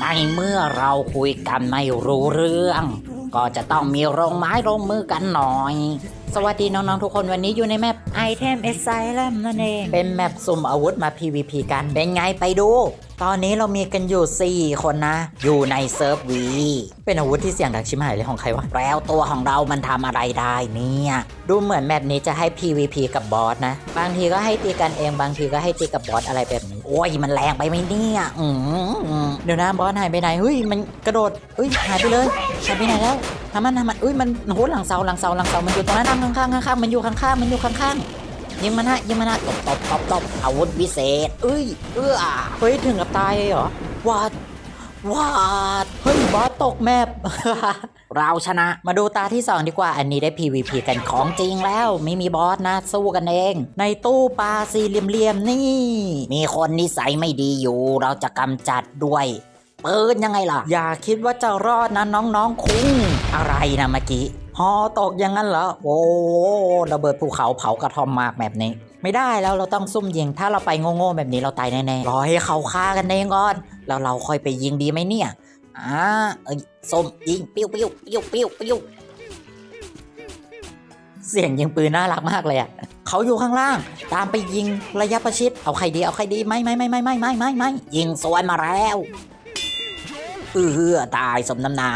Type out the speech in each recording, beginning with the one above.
ในเมื่อเราคุยกันไม่รู้เรื่อง ก็จะต้องมีโรงไม้โรงมือกันหน่อย สวัสดีน้องๆทุกคนวันนี้อยู่ในแมป Item Asylum นั่นเอง เป็นแมปสุ่มอาวุธมา PVP กัน เป็นไงไปดู ตอนนี้เรามีกันอยู่ 4 คนนะ อยู่ในเซิร์ฟวี เป็นอาวุธที่เสี่ยงดังชิมหายเลยของใครวะ แล้วตัวของเรามันทำอะไรได้เนี่ย ดูเหมือนแมปนี้จะให้ PVP กับบอสนะ บางทีก็ให้ตีกันเองบางทีก็ให้ตีกับบอสอะไรแบบนี้ โอ้ยมันแรงไปไหมเนี่ยอืมเดี๋ยวนะบอสหายไปไหนเฮ้ยมันกระโดดเฮ้ยหายไปเลยหายไปไหนแล้วทำมันทำมันอุ้ยมันโหหลังเสาหลังเสาหลังเสามันอยู่ตรงนั้นข้างข้างข้างข้างๆมันอยู่ข้างๆมันอยู่ข้างๆยิงมันฮะยิงมันฮะตบตบตบตบอาวุธวิเศษเอ้ยเอื้อเฮ้ยถึงกับตายเลยเหรอวาดวาดเฮ้ยบอสตกแมปเราชนะมาดูตาที่ 2 ดีกว่าอันนี้ได้ PVP กันของจริงแล้ว ไม่มีบอสนะ สู้กันเอง ในตู้ปลาสี่เหลี่ยมๆนี่ มีคนนิสัยไม่ดีอยู่ เราจะกำจัดด้วย ปืนยังไงล่ะ อย่าคิดว่าจะรอดนะน้องๆคุ้งอะไรนะเมื่อกี้ฮอตกอย่างนั้นเหรอ โอ้ระเบิดภูเขาเผากระท่อมมากแบบนี้ ไม่ได้แล้วเราต้องซุ่มยิง ถ้าเราไปโง่ๆแบบนี้เราตายแน่ๆรอให้เขาฆ่ากันเองก่อน แล้วเราค่อยไปยิงดีไหมเนี่ยอ่าเอ้ยส้มยิงปิ้วปิ้วปิ้วปิ้วปิ้วเสียงยิงปืนน่ารักมากเลยอะเขาอยู่ข้างล่าง ตามไปยิงระยะประชิด เอาใครดี เอาใครดี ไม่ไม่ไม่ไม่ไม่ไม่ไม่ไม่ยิงสวนมาแล้ว เออตายสมน้ำหนา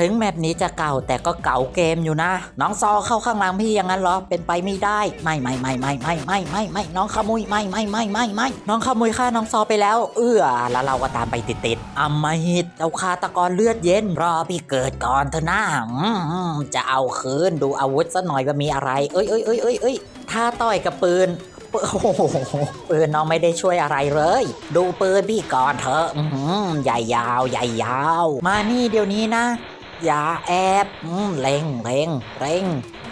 ถึงแมปนี้จะเก่าแต่ก็เก่าเกมอยู่นะ น้องซอเข้าข้างหลังพี่อย่างนั้นเหรอ เป็นไปไม่ได้ ไม่ไม่ไม่ไม่ไม่ไม่ไม่ไม่น้องขโมยไม่ไม่ไม่ไม่ไม่น้องขโมยฆ่าน้องซอไปแล้ว เออแล้วเราก็ตามไปติดติดๆอำมหิตเอาคาตะกรเลือดเย็นรอพี่เกิดก่อนเถอะนะจะเอาคืนดูอาวุธซะหน่อยว่ามีอะไร เอ้ยเอ้ยเอ้ยเอ้ยเอ้ยถ้าต่อยกับปืน โอ้โหปืนน้องไม่ได้ช่วยอะไรเลย ดูปืนพี่ก่อนเถอะอื้อหือใหญ่ยาวใหญ่ยาว มานี่เดี๋ยวนี้นะ อย่าแอบอืมเร่งเร่งเร่ง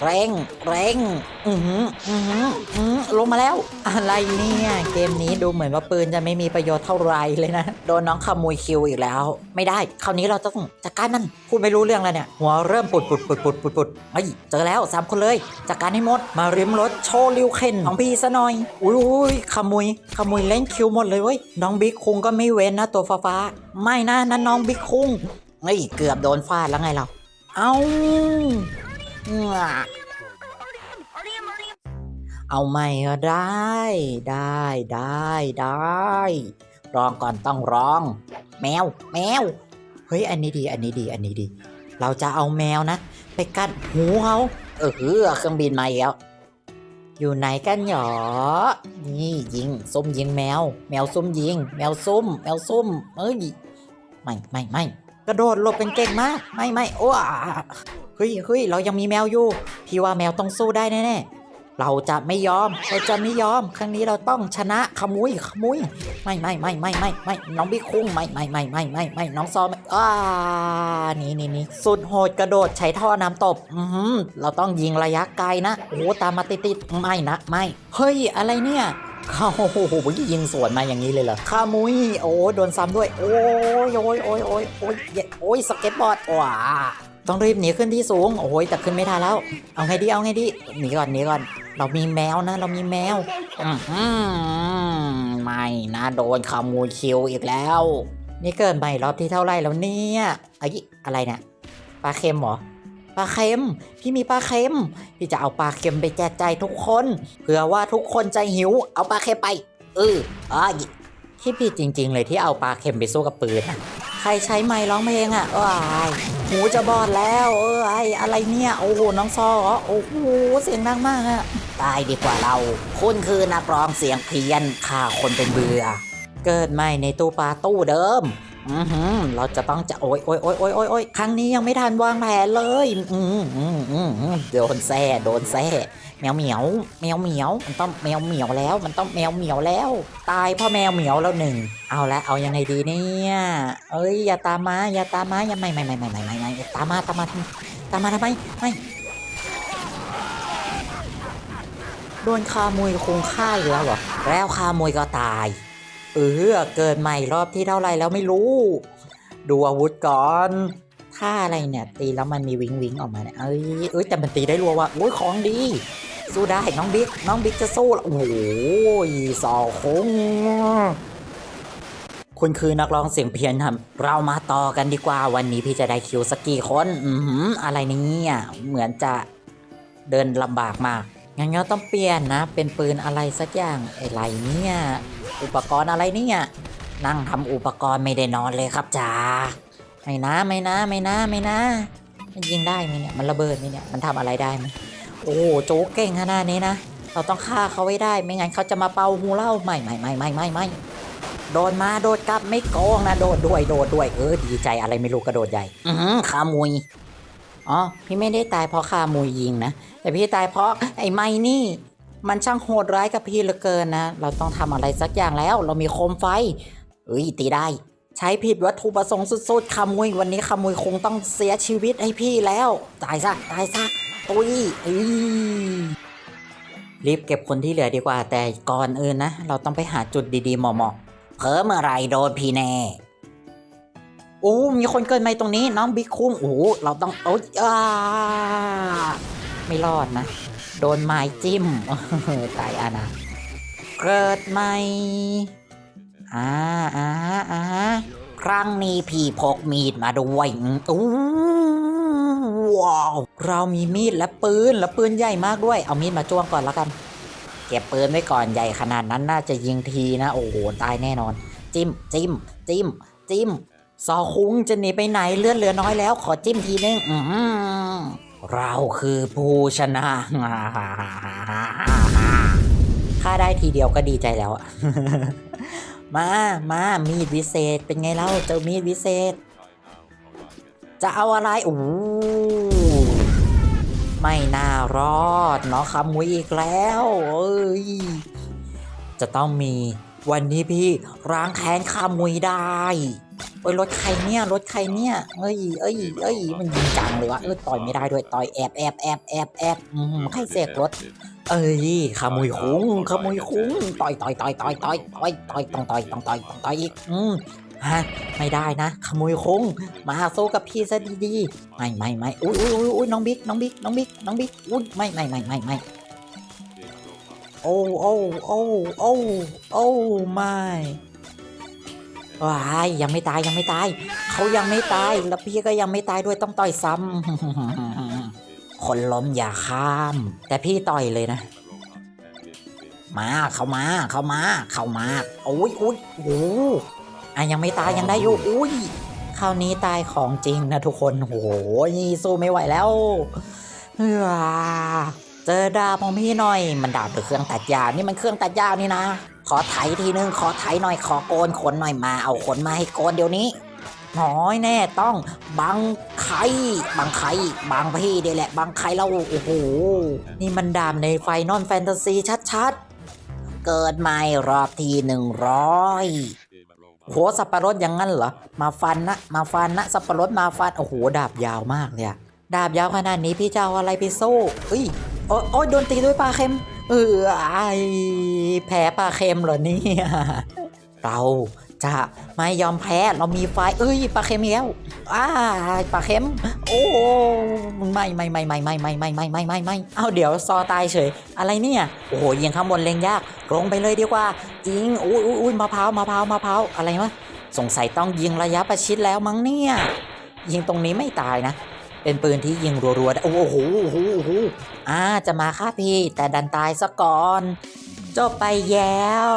เร่งเร่งอือหืออือหืออือลงมาแล้ว อะไรเนี่ยเกมนี้ดูเหมือนว่าปืนจะไม่มีประโยชน์เท่าไรเลยนะ โดนน้องขโมยคิวอีกแล้ว ไม่ได้ คราวนี้เราต้องจัดการมันพูดไม่รู้เรื่องแล้วเนี่ย หัวเริ่มปุดปุดปุดปุดปุดปุดเฮ้ยเจอแล้วสามคนเลยจัดการให้หมดมาริมรถโชว์ริวเคนของพี่ซะหน่อยอุ้ยขโมยขโมยเล่นคิวหมดเลยเว้ยน้องบิ๊กคุงก็ไม่เว้นนะตัวฟ้าฟ้าๆไม่นะนั่นน้องบิ๊กคุง เฮ้ยเกือบโดนฟาดแล้วไงเรา เอาเอาใหม่ก็ได้ ได้ได้ได้ลองก่อนต้องร้อง แมว แมว เฮ้ย อันนี้ดี อันนี้ดี อันนี้ดี เราจะเอาแมวนะ ไปกัดหูเขาเออเครื่องบินมาแล้ว อยู่ไหนกันหรอ นี่ยิงส้มยิงแมว แมวส้มยิง แมวส้มแมวส้มเอ้ย ไม่ไม่ไม่ กระโดดหลบเป็นเก่งมากไม่ไม่โอ้เฮ้ยเฮ้ยเรายังมีแมวอยู่พี่ว่าแมวต้องสู้ได้แน่ๆเราจะไม่ยอมเราจะไม่ยอม ครั้งนี้เราต้องชนะขมุยขมุยไม่ไม่ไม่ไม่ไม่ไม่น้องบิ๊กคุ้งไม่ไม่ไม่ไม่ไม่ไม่น้องซอม่อ้านี่นี่นี่สุดโหดกระโดดใช้ท่อน้ำตบอือหือเราต้องยิงระยะไกลนะโอ้ตามมาติดติดไม่นะไม่เฮ้ยอะไรเนี่ยเขา โอ้โหยิงสวนมาอย่างนี้เลยเหรอขามุยโอ้โดนซ้ำด้วย โอ้ยโอ้ยโอ้ยโอ้ยโอ้ยโอ้ยสเก็ตบอร์ดว้าต้องรีบหนีขึ้นที่สูง โอ้ยแต่ขึ้นไม่ทันแล้ว เอาไงดี เอาไงดี หนีก่อน หนีก่อน เรามีแมวนะ เรามีแมวอื้อหือไม่นะ โดนขโมยคิวอีกแล้ว นี่เกิดใหม่รอบที่เท่าไรแล้วเนี่ยไอ้อะไรเนี่ย ปลาเค็มเหรอ ปลาเค็ม พี่มีปลาเค็ม พี่จะเอาปลาเค็มไปแจกจ่ายทุกคน เผื่อว่าทุกคนจะหิว เอาปลาเค็มไป เอออะที่ผิดจริง ๆ เลยที่เอาปลาเค็มไปสู้กับปืนใครใช้ไม้ร้องเพลงอะว้ายหูจะบอดแล้ว เออไออะไรเนี่ย โอ้โห น้องซอเหรอโอ้โห เสียงดังมากอะ ตายดีกว่าเรา คุณคือนักร้องเสียงเพี้ยนฆ่าคนเป็นเบื่อ เกิดใหม่ในตู้ปลาตู้เดิม อือหือเราจะต้องจะโอ้ยโอ้ยโอ้ยโอ้ยโอ้ยโอ้ยครั้งนี้ยังไม่ทันวางแผนเลย อืมอืมอืมโดนแซ่โดนแซ่แมวเหมียวแมวเหมียวมันต้องแมวเหมียวแล้ว มันต้องแมวเหมียวแล้ว ตายเพราะแมวเหมียวแล้วหนึ่งเอาละเอายังไงดีเนี่ยเอ้ยอย่าตามมาอย่าตามมาอย่าไม่ไม่ไม่ไม่ไม่ไม่ไม่ตามมาตามมาทำตามมาทำไมไม่โดนคามุยคงฆ่าอีกแล้วเหรอแล้วคามุยก็ตาย เออเกิดใหม่รอบที่เท่าไรแล้วไม่รู้ ดูอาวุธก่อนท่าอะไรเนี่ยตีแล้วมันมีวิงวิงออกมาเนี่ยเอ้ยเอ้ยแต่มันตีได้รัวว่ะโอ้ยของดี สู้ได้น้องบิ๊กน้องบิ๊กจะสู้เหรอโอ้โหสอคงคุณคือนักร้องเสียงเพี้ยนครับเรามาต่อกันดีกว่าวันนี้พี่จะได้คิวสักกี่คนอือหือะไรเนี่ยเหมือนจะเดินลำบากมากงั้นก็ต้องเปลี่ยนนะ เป็นปืนอะไรสักอย่างอ้ไรเนี่ย อุปกรณ์อะไรเนี่ยนั่งทำอุปกรณ์ไม่ได้นอนเลยครับจ๋าไม่นะไม่นะไม่นะไม่นะ มันยิงได้ไหมเนี่ยมันระเบิดไหมเนี่ยมันทำอะไรได้ไหมโอ้โหโจ๊กเก่งขนาดนี้นะเราต้องฆ่าเขาไว้ได้ ไม่งั้นเขาจะมาเป่าหูเล่าไม่ไม่ไม่ไม่ไม่ไม่โดนมาโดดกลับไม่โกงนะโดดด้วยโดดด้วยเออดีใจอะไรไม่รู้กระโดดใหญ่อือขามุยอ๋อพี่ไม่ได้ตายเพราะขามุยยิงนะแต่พี่ตายเพราะไอ้ไม่นี่ มันช่างโหดร้ายกับพี่เหลือเกินนะ เราต้องทำอะไรสักอย่างแล้ว เรามีโคมไฟเอ้ยตีได้ ใช้ผิดวัตถุประสงค์สุดๆขโมยวันนี้ขโมยคงต้องเสียชีวิตให้พี่แล้ว ตายซะตายซะตุยเอ้ยรีบเก็บคนที่เหลือดีกว่า แต่ก่อนอื่นนะ เราต้องไปหาจุดดีๆเหมาะๆเพิ่มอะไรโดนพี่แน่โอ้มีคนเกินมาตรงนี้น้องบิ๊กคุ้งโอ้เราต้องโอ้ยอ่าไม่รอดนะ ดนไม้จิ้มตายอานะเกิดใหม่อ่าอ่าอ่าครั้งนี้พี่พกมีดมาด้วยอู้ว้าวเรามีมีดและปืนและปืนใหญ่มากด้วย เอามีดมาจ้วงก่อนแล้วกัน เก็บปืนไว้ก่อนใหญ่ขนาดนั้นน่าจะยิงทีนะ โอ้โหตายแน่นอน จิ้มจิ้มจิ้มจิ้มซอคุ้งจะหนีไปไหนเลือดเหลือน้อยแล้ว ขอจิ้มทีนึงอืม เราคือผู้ชนะฆ่าได้ทีเดียวก็ดีใจแล้ว มา มามีดวิเศษ เป็นไงเล่าเจอมีดวิเศษ จะเอาอะไรโอ้ไม่น่ารอดเนาะขโมยอีกแล้วเอ้ยจะต้องมีวันนี้พี่ร้างแค้นขโมยได้ เอ้ยรถใครเนี่ยรถใครเนี่ยเอ้ยเอ้ยเอ้ยมันยิงจังเลยวะเออต่อยไม่ได้ด้วยต่อยแอบแอบแอบแอบแอบอืมใครเสกรถ เอ้ยขโมยคุ้งขโมยคุ้งต่อยต่อยต่อยต่อยต่อยต่อยต่อยต้องต่อยต้องต่อยต้องต่อยอีกอืมฮะไม่ได้นะ ขโมยคุ้งมาสู้กับพี่ซะดีๆไม่ไม่ไม่อุ้ยอุ้ยอุ้ยอุ้ยน้องบิ๊กน้องบิ๊กน้องบิ๊กน้องบิ๊กอุ้ยไม่ไม่ไม่ไม่ไม่โอ้โอ้โอ้โอ้โอ้ไม่ ว้ายยังไม่ตายยังไม่ตาย เขายังไม่ตาย แล้วพี่ก็ยังไม่ตายด้วยต้องต่อยซ้ำคนล้มอย่าข้าม แต่พี่ต่อยเลยนะ มาเข้ามาเข้ามาเข้ามาโอ้ยอุ้ยโอ้อะยังไม่ตายยังได้อยู่อุ้ยคราวนี้ตายของจริงนะทุกคนโอ้โหนี่สู้ไม่ไหวแล้วเฮ้ยเจอดาบของพี่หน่อย มันดาบหรือเครื่องตัดหญ้านี่มันเครื่องตัดหญ้านี่นะ ขอไถทีนึงขอไถหน่อยขอโกนขนหน่อยมาเอาขนมาให้โกนเดี๋ยวนี้น้อยแน่ต้องบังไข่บังไข่บังพี่เดี๋ยแหละบังไข่เราโอ้โหนี่มันดามในไฟนอลแฟนตาซีชัดๆ เกิดใหม่รอบทีหนึ่งร้อยโหสับปะรดอย่างนั้นเหรอ มาฟันนะมาฟันนะสับปะรดมาฟันโอ้โหดาบยาวมากเลยอะดาบยาวขนาดนี้พี่จะเอาอะไรไปสู้เอ้ยโอ้ยโอ้ยโดนตีด้วยปลาเค็ม เออไอแพ้ปลาเค็มเหรอเนี่ยเราจะไม่ยอมแพ้เรามีไฟเอ้ยปลาเค็มแล้วอ้าปลาเค็ม โอ้ไม่ไม่ไม่ไม่ไม่ไม่ไม่ไม่ไม่ไม่ไม่เอาเดี๋ยวซอตายเฉย อะไรเนี่ยโอ้โหยิงข้างบนเล็งยากลงไปเลยดีกว่าจริงอุ้ยอุ้ยมะพร้าวมะพร้าวมะพร้าวอะไรวะสงสัยต้องยิงระยะประชิดแล้วมั้งเนี่ยยิงตรงนี้ไม่ตายนะ เป็นปืนที่ยิงรัวๆได้โอ้โหโอ้โห อ้โหอ่าจะมาฆ่าพี่แต่ดันตายซะก่อน จบไปแล้ว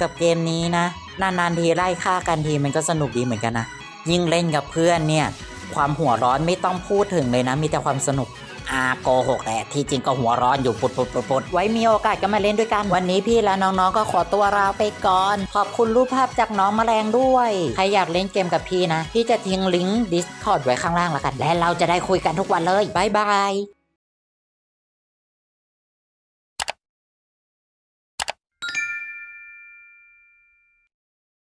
กับเกมนี้นะ นานๆทีไล่ฆ่ากันทีมันก็สนุกดีเหมือนกันนะ ยิ่งเล่นกับเพื่อนเนี่ย ความหัวร้อนไม่ต้องพูดถึงเลยนะ มีแต่ความสนุกอาโกหกแหละที่จริงก็หัวร้อนอยู่ปุดปุดปุดปุดไว้มีโอกาสก็มาเล่นด้วยกัน วันนี้พี่และน้องๆก็ขอตัวลาไปก่อน ขอบคุณรูปภาพจากน้องแมลงด้วย ใครอยากเล่นเกมกับพี่นะ พี่จะทิ้งลิงก์ Discord ไว้ข้างล่างแล้วกัน และเราจะได้คุยกันทุกวันเลยบายบาย